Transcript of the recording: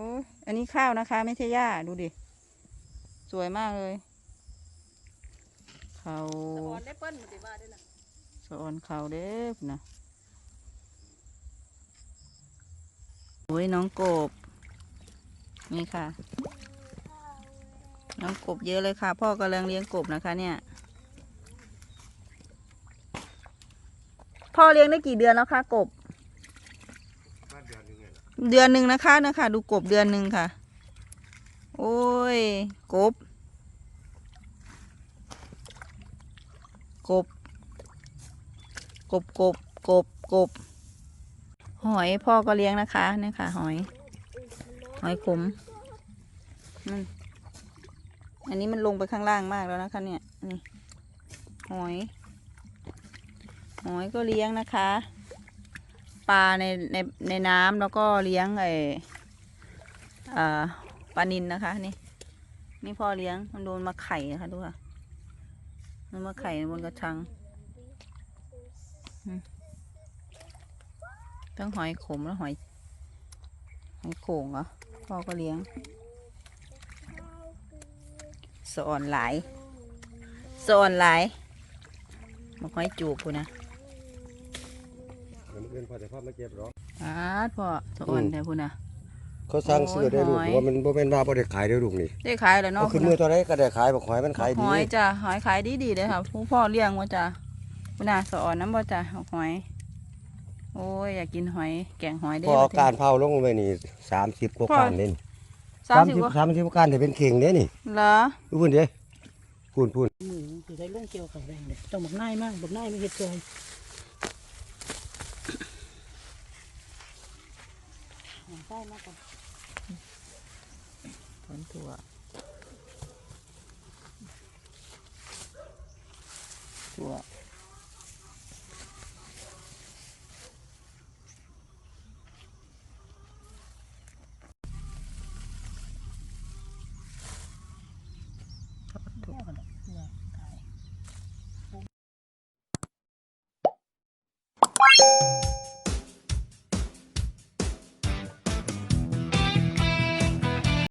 โอ้ยอันนี้ข้าวนะคะ ไม่ใช่หญ้าดูดิ สวยมากเลย เขาตะออนได้เปิ้ลมาว่าด้น่ะสะออนเขาเด้อนะโอ้ยน้องกบ นี่ค่ะ น้องกบเยอะเลยค่ะ พ่อกำลังเลี้ยงกบนะคะเนี่ย พ่อเลี้ยงได้กี่เดือนแล้วคะกบ เดือนหนึ่งนะคะนะคะ ดูกบเดือนหนึ่งค่ะ โอ้ย กบ กบ กบกบกบกบ หอยพ่อก็เลี้ยงนะคะนี่ค่ะ หอย หอยขมนั่นอันนี้มันลงไปข้างล่างมากแล้วนะคะเนี่ยนี่หอย หอยก็เลี้ยงนะคะ ปลาในในในน้ำแล้วก็เลี้ยงไออ่าปลานินนะคะ นี่ นี่พ่อเลี้ยงมันโดนมาไข่นะคะดูค่ะมันมาไข่บนกระชังอืมทั้งหอยขมและหอยหอยโข่งเหรอพ่อก็เลี้ยงสอนหลายสอนหลายมาหอยจูบพูนะ ยวมื้ออื่นพอจะพามาเก็บหรอกอาดพ่อสะอ่อนแต่พูน่ะ เขาสั่งซื้อได้ลูกโอ้ยหอย ว่ามันบ่แม่นว่าบ่ได้ขายได้อลูกนี่ได้ขายแล้วเนาะเอาขึ้นมือเท่าไรก็ได้ขายบ่ขายมันขายดีหอยจ้ะหอยขายดีดีๆเลยค่ะผู้พ่อเลี้ยงว่าจ้ะพูนะสะอ่อนน้ำบ่จ้ะหอย โอ้ยอยากกินหอย แกงหอยได้พอเอาการเผาลงไปนี่30กว่าการเด่นสามสิบกว่า30 30กว่าการแต่เป็นเข่งเด้นี่เหรอดูเพิ่นเด้พูนพูนมือสิได้ลงเกี่ยวกับแรงเด้ต้องบักนายมากบักนายไม่เฮ็ดเลย ใช่มากกว่าผลถั่ว ถั่ว